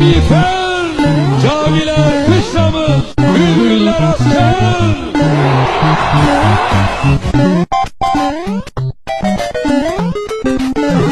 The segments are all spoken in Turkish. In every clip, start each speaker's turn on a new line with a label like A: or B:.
A: Miğfer, camiler kışlamız, bülbüller asker.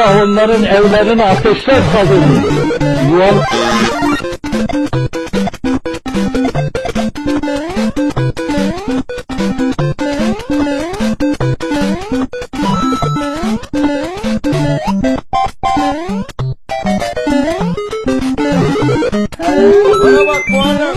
B: Allah onların evlerini ateşler kadın. Yol... Bana bak Muharrem.